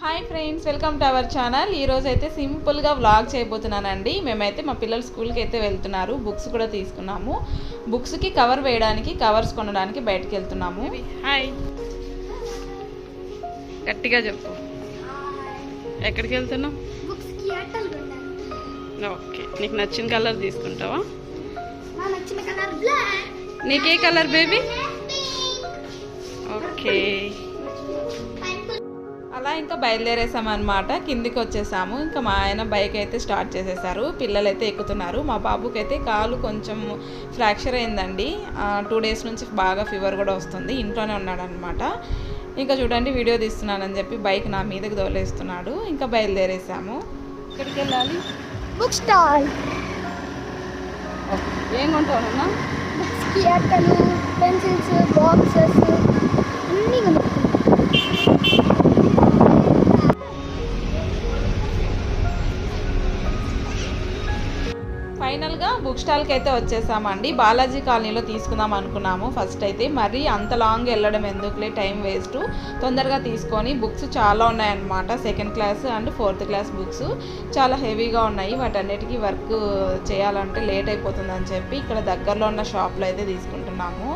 Hi friends welcome to our channel ఈరోజు అయితే సింపుల్గా వ్లాగ్ చేయబోతున్నానండి. మేమైతే మా పిల్లలు స్కూల్కి అయితే వెళ్తున్నారు. బుక్స్ కూడా తీసుకున్నాము. బుక్స్కి కవర్ వేయడానికి కవర్స్ కొనడానికి బయటకు వెళ్తున్నాము. హాయ్ గట్టిగా చెప్పు. ఎక్కడికి వెళ్తున్నావు? ఓకే. నీకు నచ్చిన కలర్ తీసుకుంటావా? నా నచ్చిన కలర్ బ్లాక్ నీకే కలర్ బేబీ ఓకే. అలా ఇంకా బయలుదేరేసామన్నమాట. కిందికి వచ్చేసాము ఇంకా మా ఆయన బైక్ అయితే స్టార్ట్ చేసేసారు. పిల్లలు అయితే ఎక్కుతున్నారు. మా బాబుకి అయితే కాలు కొంచెం ఫ్రాక్చర్ అయిందండి. టూ డేస్ నుంచి బాగా ఫీవర్ కూడా వస్తుంది. ఇంట్లోనే ఉన్నాడు అనమాట ఇంకా చూడండి వీడియో తీస్తున్నానని చెప్పి బైక్ నా మీదకి దోలేస్తున్నాడు ఇంకా బయలుదేరేసాము. ఇక్కడికి వెళ్ళాలి బుక్ స్టాల్. ఏం కొంటావున్నా బుక్స్కి అట్టలు పెన్సిల్స్ బాక్సెస్ అన్నీ బుక్ స్టాల్కి అయితే వచ్చేసామండి. బాలాజీ కాలనీలో తీసుకుందాం అనుకున్నాము ఫస్ట్ అయితే. మరీ అంత లాంగ్ వెళ్ళడం ఎందుకులే టైం వేస్ట్. తొందరగా తీసుకొని బుక్స్ చాలా ఉన్నాయన్నమాట. Second class and fourth class books చాలా హెవీగా ఉన్నాయి. వాటన్నిటికీ వర్క్ చేయాలంటే లేట్ అయిపోతుందని చెప్పి ఇక్కడ దగ్గరలో ఉన్న షాప్లో అయితే తీసుకుంటున్నాము.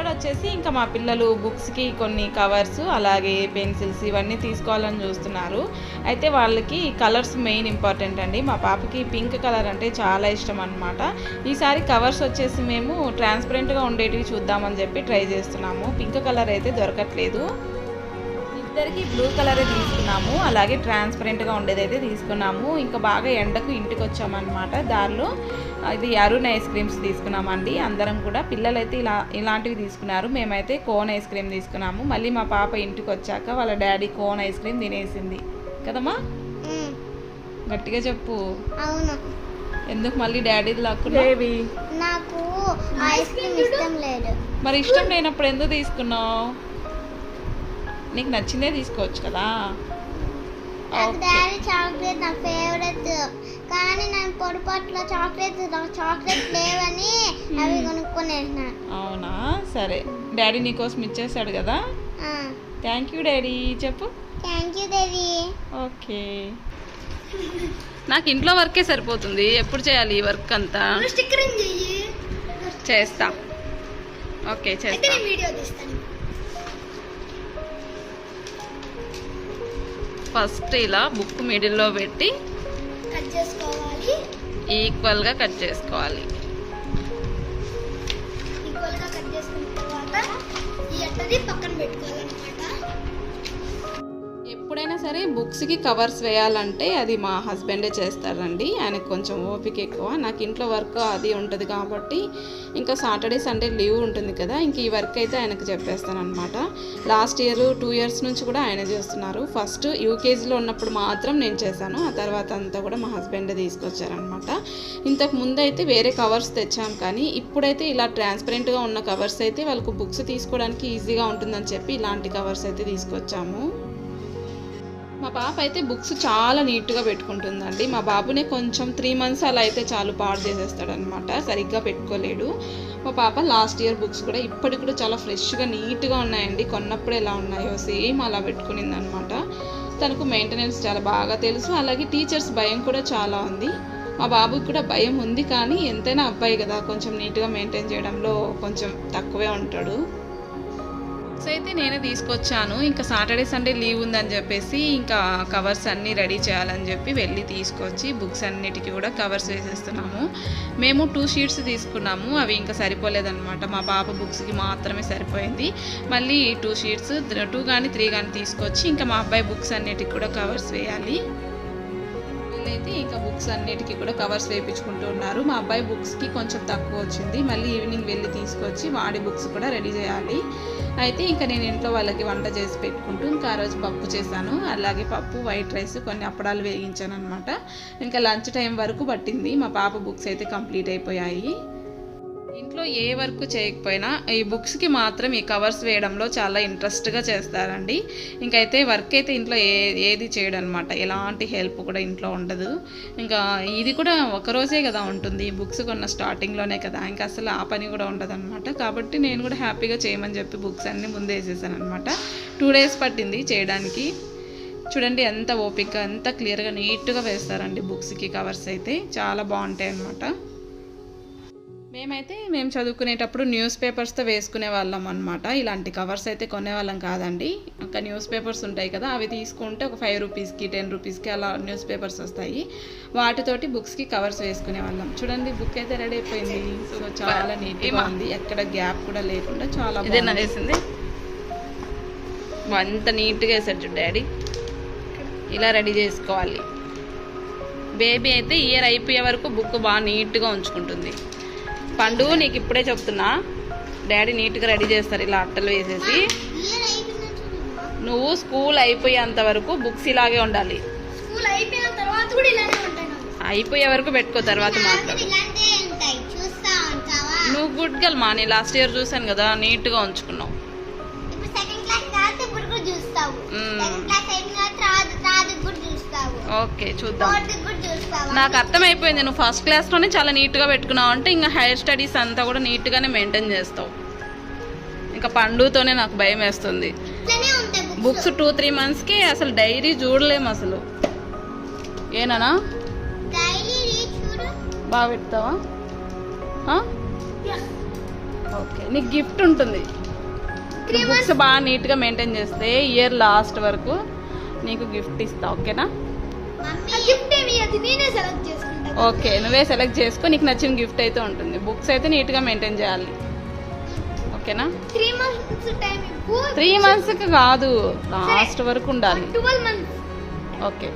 ఇక్కడ వచ్చేసి ఇంకా మా పిల్లలు బుక్స్కి కొన్ని కవర్స్ అలాగే పెన్సిల్స్ ఇవన్నీ తీసుకోవాలని చూస్తున్నారు. అయితే వాళ్ళకి కలర్స్ మెయిన్ ఇంపార్టెంట్ అండి. మా పాపకి పింక్ కలర్ అంటే చాలా ఇష్టం అనమాట ఈసారి కవర్స్ వచ్చేసి మేము ట్రాన్స్పరెంట్గా ఉండేటివి చూద్దామని చెప్పి ట్రై చేస్తున్నాము. పింక్ కలర్ అయితే దొరకట్లేదు. ఇద్దరికి బ్లూ కలరే తీసుకున్నాము. అలాగే ట్రాన్స్పరెంట్గా ఉండేదైతే తీసుకున్నాము. ఇంకా బాగా ఎండకు ఇంటికి వచ్చామన్నమాట దారిలో ఇది అరుణ్ ఐస్ క్రీమ్స్ తీసుకున్నామండి. అందరం కూడా పిల్లలైతే ఇలా ఇలాంటివి తీసుకున్నారు. మేమైతే కోన్ ఐస్ క్రీమ్ తీసుకున్నాము. మళ్ళీ మా పాప ఇంటికి వచ్చాక వాళ్ళ డాడీ కోన్ ఐస్ క్రీమ్ తినేసింది. కదమ్మా? గట్టిగా చెప్పు. అవును. ఎందుకు మళ్ళీ డాడీ లాక్కున్నా? నాకు ఐస్ క్రీమ్ ఇష్టం లేదు. మరి ఇష్టం లేనప్పుడు ఎందుకు తీసుకున్నావు? నీకు నచ్చిందే తీసుకోవచ్చు కదా? డాడీ చాక్లెట్ నా ఫేవరెట్. కానీ నేను పొరపాటులో చాక్లెట్ చాక్లెట్ లేవని అవి కొనుక్కొనేసిన. అవునా? సరే. డాడీ నీకోసం ఇచ్చేసాడు కదా? Thank you daddy. చెప్పు. Thank you daddy. ఓకే. నాకు ఇంట్లో వర్కే సరిపోతుంది. ఎప్పుడు చేయాలి ఈ వర్క్ అంతా? చేస్తా. ఓకే చేస్తా. వీడియో తీస్తాను. ఫస్ట్ ఇలా బుక్ మిడిల్లో పెట్టి కట్ చేసుకోవాలి. ఈక్వల్గా కట్ చేసుకోవాలి. ఈక్వల్గా కట్ చేసుకున్న తర్వాత ఈ అట్టది పక్కన పెట్టుకోవాలన్నమాట. ఎప్పుడైనా సరే బుక్స్కి కవర్స్ వేయాలంటే అది మా హస్బెండే చేస్తారండి. ఆయనకు కొంచెం ఓపిక ఎక్కువ. నాకు ఇంట్లో వర్క్ అది ఉంటుంది కాబట్టి ఇంకా సాటర్డే సండే లీవ్ ఉంటుంది కదా ఇంక ఈ వర్క్ అయితే ఆయనకు చెప్పేస్తానమాట లాస్ట్ ఇయర్ టూ ఇయర్స్ నుంచి కూడా ఆయన చేస్తున్నారు. ఫస్ట్ యూకేజీలో ఉన్నప్పుడు మాత్రం నేను చేశాను. ఆ తర్వాత అంతా కూడా మా హస్బెండే తీసుకొచ్చారనమాట ఇంతకు ముందు అయితే వేరే కవర్స్ తెచ్చాం కానీ ఇప్పుడైతే ఇలా ట్రాన్స్పరెంట్గా ఉన్న కవర్స్ అయితే వాళ్ళకు బుక్స్ తీసుకోవడానికి ఈజీగా ఉంటుందని చెప్పి ఇలాంటి కవర్స్ అయితే తీసుకొచ్చాము. మా పాప అయితే బుక్స్ చాలా నీట్గా పెట్టుకుంటుందండి. మా బాబునే కొంచెం త్రీ మంత్స్ అలా అయితే చాలు పాడు చేసేస్తాడనమాట సరిగ్గా పెట్టుకోలేడు. మా పాప లాస్ట్ ఇయర్ బుక్స్ కూడా ఇప్పటికి కూడా చాలా ఫ్రెష్గా నీట్గా ఉన్నాయండి. కొన్నప్పుడు ఎలా ఉన్నాయో సేమ్ అలా పెట్టుకునింది అనమాట తనకు మెయింటెనెన్స్ చాలా బాగా తెలుసు. అలాగే టీచర్స్ భయం కూడా చాలా ఉంది. మా బాబుకి కూడా భయం ఉంది కానీ ఎంతైనా అబ్బాయి కదా. కొంచెం నీట్గా మెయింటైన్ చేయడంలో కొంచెం తక్కువే ఉంటాడు. బుక్స్ అయితే నేనే తీసుకొచ్చాను. ఇంకా సాటర్డే సండే లీవ్ ఉందని చెప్పేసి ఇంకా కవర్స్ అన్నీ రెడీ చేయాలని చెప్పి వెళ్ళి తీసుకొచ్చి బుక్స్ అన్నిటికీ కూడా కవర్స్ వేసేస్తున్నాము. మేము టూ షీట్స్ తీసుకున్నాము. అవి ఇంకా సరిపోలేదన్నమాట. మా పాప బుక్స్కి మాత్రమే సరిపోయింది. మళ్ళీ టూ షీట్స్ టూ కానీ త్రీ కానీ తీసుకొచ్చి ఇంకా మా అబ్బాయి బుక్స్ అన్నిటికి కూడా కవర్స్ వేయాలి. అయితే ఇంకా బుక్స్ అన్నిటికీ కూడా కవర్స్ వేయించుకుంటూ ఉన్నారు. మా అబ్బాయి బుక్స్కి కొంచెం తక్కువ వచ్చింది. మళ్ళీ ఈవినింగ్ వెళ్ళి తీసుకొచ్చి వాడి బుక్స్ కూడా రెడీ చేయాలి. అయితే ఇంకా నేను ఇంట్లో వాళ్ళకి వంట చేసి పెట్టుకుంటూ ఇంకా ఆ రోజు పప్పు చేశాను. అలాగే పప్పు వైట్ రైస్ కొన్ని అప్పడాలు వేయించాను అనమాట ఇంకా లంచ్ టైం వరకు పట్టింది. మా పాప బుక్స్ అయితే కంప్లీట్ అయిపోయాయి. ఇంట్లో ఏ వర్క్ చేయకపోయినా ఈ బుక్స్కి మాత్రం ఈ కవర్స్ వేయడంలో చాలా ఇంట్రెస్ట్గా చేస్తారండి. ఇంకైతే వర్క్ అయితే ఇంట్లో ఏ ఏది చేయడం అనమాట ఎలాంటి హెల్ప్ కూడా ఇంట్లో ఉండదు. ఇంకా ఇది కూడా ఒక రోజే కదా ఉంటుంది. ఈ బుక్స్ కొన్న స్టార్టింగ్లోనే కదా. ఇంకా అసలు ఆ పని కూడా ఉండదు అనమాట కాబట్టి నేను కూడా హ్యాపీగా చేయమని చెప్పి బుక్స్ అన్నీ ముందే వేసేసాను అనమాట టూ డేస్ పట్టింది చేయడానికి. చూడండి ఎంత ఓపిక ఎంత క్లియర్గా నీట్గా వేస్తారండి బుక్స్కి కవర్స్ అయితే. చాలా బాగుంటాయి అన్నమాట మేమైతే మేము చదువుకునేటప్పుడు న్యూస్ పేపర్స్తో వేసుకునే వాళ్ళం అనమాట ఇలాంటి కవర్స్ అయితే కొనేవాళ్ళం కాదండి. ఒక న్యూస్ పేపర్స్ ఉంటాయి కదా అవి తీసుకుంటే ఒక ఫైవ్ రూపీస్కి టెన్ రూపీస్కి అలా న్యూస్ పేపర్స్ వస్తాయి. వాటితోటి బుక్స్కి కవర్స్ వేసుకునే వాళ్ళం. చూడండి బుక్ అయితే రెడీ అయిపోయింది. సో చాలా నీట్గా ఉంది. ఎక్కడ గ్యాప్ కూడా లేకుండా చాలా వేసింది? అంత నీట్గా వేసాడు చూడు డాడీ. ఇలా రెడీ చేసుకోవాలి. బేబీ అయితే ఇయర్ అయిపోయే వరకు బుక్ బాగా నీట్గా ఉంచుకుంటుంది. పండు నీకు ఇప్పుడే చెప్తున్నా. డాడీ నీట్గా రెడీ చేస్తారు ఇలా అట్టలు వేసేసి. నువ్వు స్కూల్ అయిపోయేంత వరకు బుక్స్ ఇలాగే ఉండాలి. అయిపోయే వరకు పెట్టుకో తర్వాత మాట్లాడు. నువ్వు గుడ్ గల్ మా నేను లాస్ట్ ఇయర్ చూసాను కదా నీట్గా ఉంచుకున్నావు. ఓకే చూద్దాం. నాకు అర్థమైపోయింది. నువ్వు ఫస్ట్ క్లాస్లోనే చాలా నీట్గా పెట్టుకున్నావు అంటే ఇంకా హైయర్ స్టడీస్ అంతా కూడా నీట్గానే మెయింటైన్ చేస్తావు. ఇంకా పండుతోనే నాకు భయం వేస్తుంది. బుక్స్ టూ త్రీ మంత్స్కి అసలు డైరీ చూడలేము అసలు. ఏనా డైలీ రీడ్ చూడు. బాగా పెడతావా? ఓకే నీకు గిఫ్ట్ ఉంటుంది. బుక్స్ బాగా నీట్గా మెయింటైన్ చేస్తే ఇయర్ లాస్ట్ వరకు నీకు గిఫ్ట్ ఇస్తా ఓకేనా? ఓకే నువ్వే సెలెక్ట్ చేసుకో నీకు నచ్చిన గిఫ్ట్ అయితే ఉంటుంది. బుక్స్ అయితే నీట్గా మెయింటైన్ చేయాలి. ఓకేనా? త్రీ మంత్స్కి కాదు లాస్ట్ వరకు ఉండాలి. ఓకే.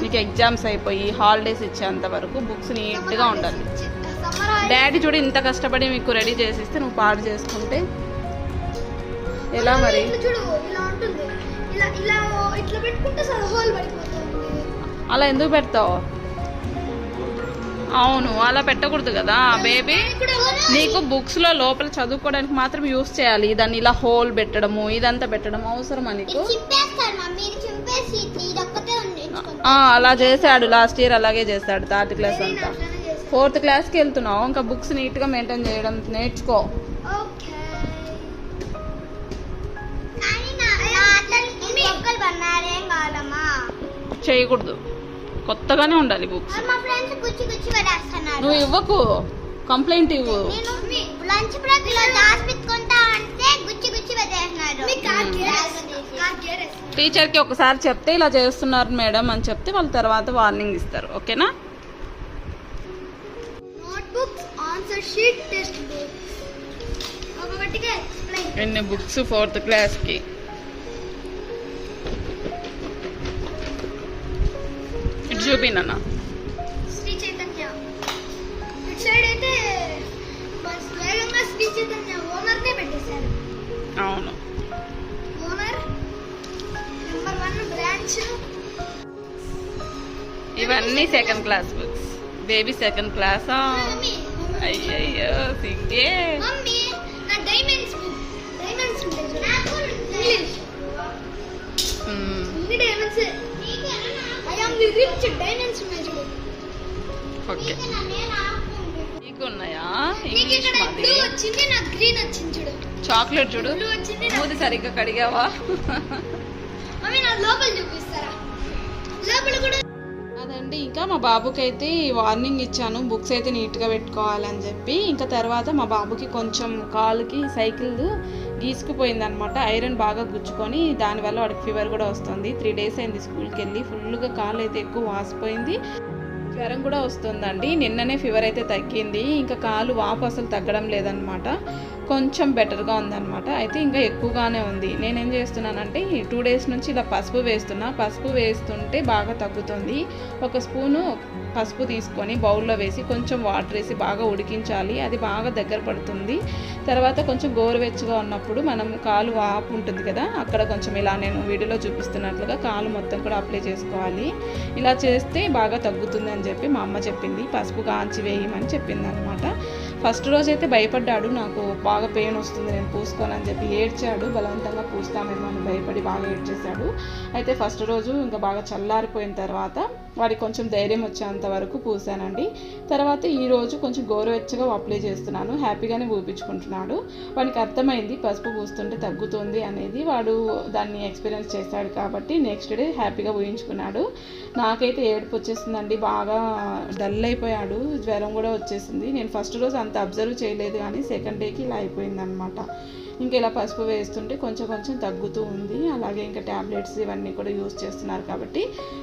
నీకు ఎగ్జామ్స్ అయిపోయి హాలిడేస్ ఇచ్చేంత వరకు బుక్స్ నీట్గా ఉండాలి. డాడీ చూడు ఇంత కష్టపడి మీకు రెడీ చేసిస్తే నువ్వు పాడు చేసుకుంటే ఎలా మరి? చూడు ఇలా ఉంటుంది. ఇలా ఇలా ఇట్లా పెట్టుకుంటే హోల్ పడిపోతుంది. అలా ఎందుకు పెడతావు? అవును అలా పెట్టకూడదు కదా బేబీ నీకు బుక్స్లో లోపల చదువుకోవడానికి మాత్రం యూస్ చేయాలి. దాన్ని ఇలా హోల్ పెట్టడము ఇదంతా పెట్టడం అవసరమా నీకు? అలా చేశాడు లాస్ట్ ఇయర్ అలాగే చేశాడు థర్డ్ క్లాస్ అంతా. ఫోర్త్ క్లాస్కి వెళ్తున్నావు ఇంకా బుక్స్ నీట్గా మెయింటైన్ చేయడం నేర్చుకో. చేయకూడదు. కొత్తగానే ఉండాలి బుక్స్ మా ఫ్రెండ్స్ గుచ్చి గుచ్చి పడేస్తున్నారు. నువ్వు ఇవ్వకు. కంప్లైంట్ ఇవ్వు. నేను లంచ్ బ్రేక్లో దాచి పెట్టుకుంటా అంటే గుచ్చి గుచ్చి పెట్టేస్తున్నారు టీచర్కి ఒకసారి చెప్తే ఇలా చేస్తున్నారు మేడం అని చెప్తే వాళ్ళ తర్వాత వార్నింగ్ ఇస్తారు. ఓకేనా? Notebooks answer sheet textbooks ఒక్కొక్కటిగా ఎక్స్ప్లెయిన్ ఎన్ని బుక్స్ ఫోర్త్ క్లాస్కి చూపినన్న శ్రీ చైతన్య. ఇటు సైడ్ అయితే బస్ వేగంగా శ్రీ చైతన్య ఓనర్ నే పెట్టేశారు. అవును. Owner number one branch. ఇవన్నీ second class books. Baby second క్లాసా. మమ్మీ అయ్యయ్యో సిగ్గే మమ్మీ నా డైమండ్స్ బుక్. డైమండ్స్ ఉంటాయి చూడు. ఇంగ్లీష్. ఓకే. నీకు ఉన్నాయా ఇంగ్లీష్ ఇక్కడ మాది. బ్లూ వచ్చింది నాకు గ్రీన్ వచ్చింది చూడు. చాక్లెట్ చూడు. మూది సరిగ్గా కడిగావా? మమ్మీ నా లోపల చూపిస్తారా? లోపల కూడా అదండి ఇంకా మా బాబుకి అయితే వార్నింగ్ ఇచ్చాను. బుక్స్ అయితే నీట్గా పెట్టుకోవాలని చెప్పి. ఇంకా తర్వాత మా బాబుకి కొంచెం కాలుకి సైకిల్ గీసుకుపోయింది అనమాట ఐరన్ బాగా గుచ్చుకొని దానివల్ల వాడికి ఫీవర్ కూడా వస్తుంది. త్రీ డేస్ అయింది స్కూల్కి వెళ్ళి ఫుల్గా కాలు అయితే ఎక్కువ వాసిపోయింది. జ్వరం కూడా వస్తుందండి. నిన్ననే ఫీవర్ అయితే తగ్గింది. ఇంకా కాలు వాపు అసలు తగ్గడం లేదనమాట కొంచెం బెటర్గా ఉందన్నమాట. అయితే ఇంకా ఎక్కువగానే ఉంది. నేనేం చేస్తున్నానంటే టూ డేస్ నుంచి ఇలా పసుపు వేస్తున్నా. పసుపు వేస్తుంటే బాగా తగ్గుతుంది. ఒక స్పూను పసుపు తీసుకొని బౌల్లో వేసి కొంచెం వాటర్ వేసి బాగా ఉడికించాలి. అది బాగా దగ్గర పడుతుంది. తర్వాత కొంచెం గోరువెచ్చగా ఉన్నప్పుడు మనం కాలు వాపు ఉంటుంది కదా అక్కడ కొంచెం ఇలా నేను వీడియోలో చూపిస్తున్నట్లుగా కాలు మొత్తం కూడా అప్లై చేసుకోవాలి. ఇలా చేస్తే బాగా తగ్గుతుంది అని చెప్పి మా అమ్మ చెప్పింది పసుపు కాంచి వేయమని చెప్పింది అనమాట ఫస్ట్ రోజు అయితే భయపడ్డాడు. నాకు బాగా పెయిన్ వస్తుంది నేను పూసుకోనని చెప్పి ఏడ్చాడు. బలవంతంగా పూస్తామేమో అని భయపడి బాగా ఏడ్చేశాడు. అయితే ఫస్ట్ రోజు ఇంకా బాగా చల్లారిపోయిన తర్వాత వాడికి కొంచెం ధైర్యం వచ్చేంత వరకు పూసానండి. తర్వాత ఈ రోజు కొంచెం గోరువెచ్చగా అప్లై చేస్తున్నాను. హ్యాపీగానే ఊపించుకుంటున్నాడు వాడికి అర్థమైంది పసుపు పూస్తుంటే తగ్గుతుంది అనేది. వాడు దాన్ని ఎక్స్పీరియన్స్ చేశాడు కాబట్టి నెక్స్ట్ డే హ్యాపీగా ఊహించుకున్నాడు. నాకైతే ఏడుపు వచ్చేసిందండి. బాగా డల్ అయిపోయాడు. జ్వరం కూడా వచ్చేసింది. నేను ఫస్ట్ రోజు అంత అబ్జర్వ్ చేయలేదు కానీ సెకండ్ డేకి ఇలా అయిపోయిందనమాట ఇంకా ఇలా పసుపు వేస్తుంటే కొంచెం కొంచెం తగ్గుతూ ఉంది. అలాగే ఇంకా ట్యాబ్లెట్స్ ఇవన్నీ కూడా యూస్ చేస్తున్నారు కాబట్టి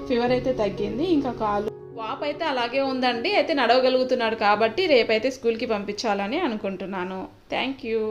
ఫీవర్ అయితే తగ్గింది. ఇంకా కాలు వాప్ అయితే అలాగే ఉందండి. అయితే నడవగలుగుతున్నాడు కాబట్టి రేపైతే స్కూల్కి పంపించాలని అనుకుంటున్నాను. Thank you.